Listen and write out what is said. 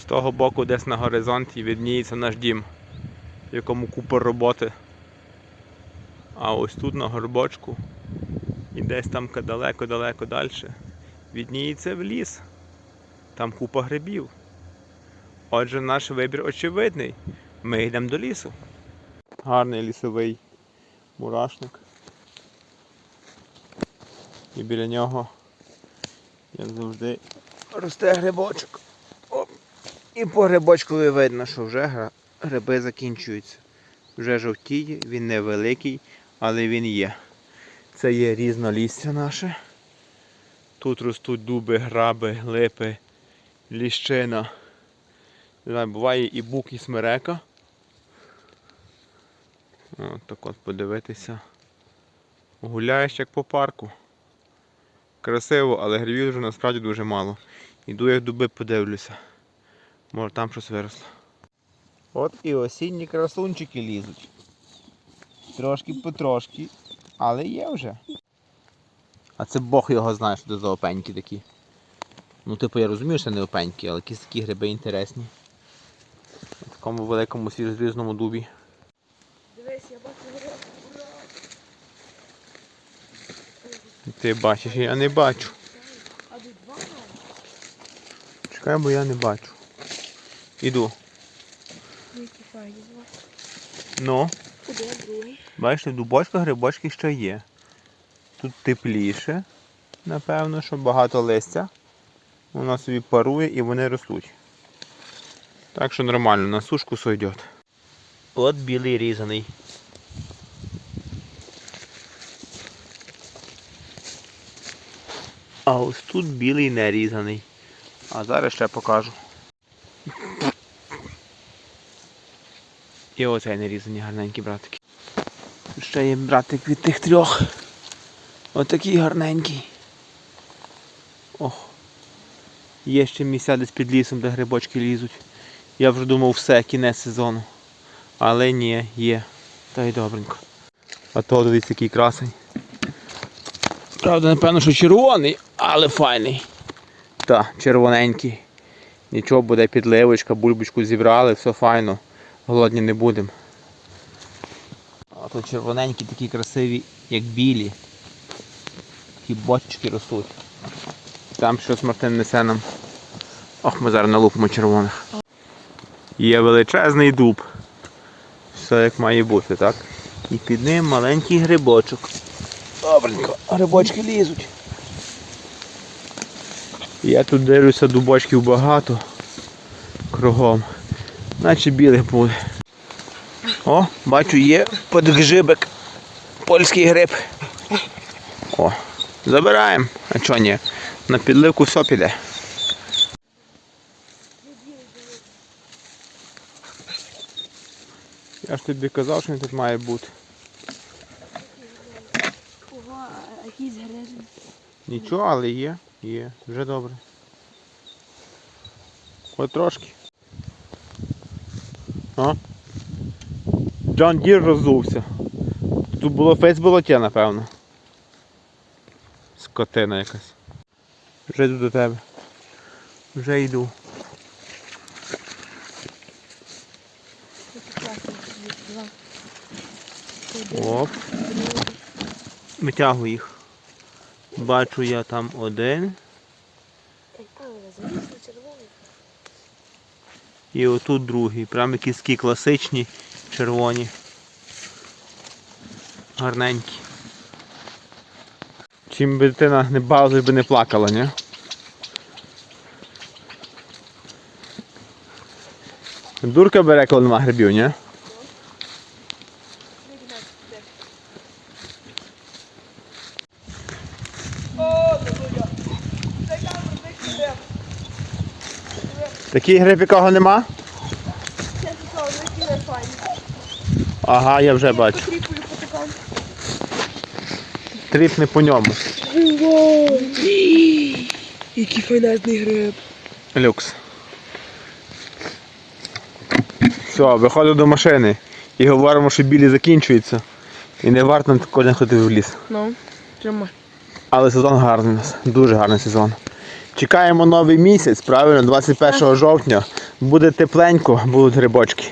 З того боку десь на горизонті відніється наш дім, в якому купа роботи. А ось тут на горбочку і десь там далеко-далеко далі відніється в ліс. Там купа грибів. Отже, наш вибір очевидний. Ми йдемо до лісу. Гарний лісовий мурашник. І біля нього, як завжди, росте грибочок. І по грибочкові видно, що вже гриби закінчуються. Вже жовтіє, він невеликий, але він є. Це є різнолістя наше. Тут ростуть дуби, граби, липи, ліщина. Не знаю, буває і бук, і смерека. От так от подивитися. Гуляєш як по парку. Красиво, але грибів вже насправді дуже мало. Іду як дуби подивлюся. Може там щось виросло. От і осінні красунчики лізуть. Трошки потрошки, але є вже. А це Бог його знає, що це за опеньки такі. Ну, типу, я розумію, що це не опеньки, але якісь такі гриби інтересні. На такому великому свіжозрізному дубі. Дивись, я бачу гриб. Ти бачиш, я не бачу. А два Чекай, бо я не бачу. Іду. Ну, другий. бачите, в грибочки ще є. Тут тепліше, напевно, що багато листя. Воно собі парує і вони ростуть. Так що нормально, на сушку сойдет. От білий різаний. А ось тут білий не різаний. А зараз ще покажу. І оцей нерізані гарненькі братики. Ще є братик від тих трьох. Отакий гарненький. Ох. Є ще місця десь під лісом, де грибочки лізуть. Я вже думав все, кінець сезону. Але ні, є. Та й добренько. А то дивіться який красень. Правда, напевно, що червоний, але файний. Так, червоненький. Нічого буде підливочка, бульбочку зібрали, все файно. Голодні не будемо. А тут червоненькі такі красиві, як білі. Такі бочечки ростуть. Там щось Мартин несе нам. Ох, ми зараз налупимо червоних. Є величезний дуб. Все як має бути, так? І під ним маленький грибочок. Добренько, грибочки лізуть. Я тут дивлюся, дубочків багато кругом. Наче білих буде. О, бачу, є подгжибик. Польський гриб. О, забираємо. А чого ні? На підливку все піде. Я ж тобі казав, що він тут має бути. Ого. Нічого, але є. Є. Вже добре. От трошки. А? Джон Дір роззувся. Тут було фейсболоття, напевно. Скотина якась. Вже йду до тебе. Вже йду. Оп. Витягую їх. Бачу я там один. Ей, але заліз на червоний. І отут другий. Прямо якісь такі класичні, червоні. Гарненькі. Чим би дитина не бавилась, би не плакала, ні? Дурка бере, коли нема грибів, ні? Не знаю, де. О, Бабуля! Дай камеру, дай гриб. Такий гриб, якого нема? Який не файний. Ага, я вже бачу. Потріпую не по ньому. Який файнезний гриб. Люкс. Все, виходимо до машини і говоримо, що білі закінчуються. І не варто нам кожен ходити в ліс. Ну, тримай. Але сезон гарний у нас, дуже гарний сезон. Чекаємо новий місяць, правильно, 21 жовтня. Буде тепленько, будуть грибочки.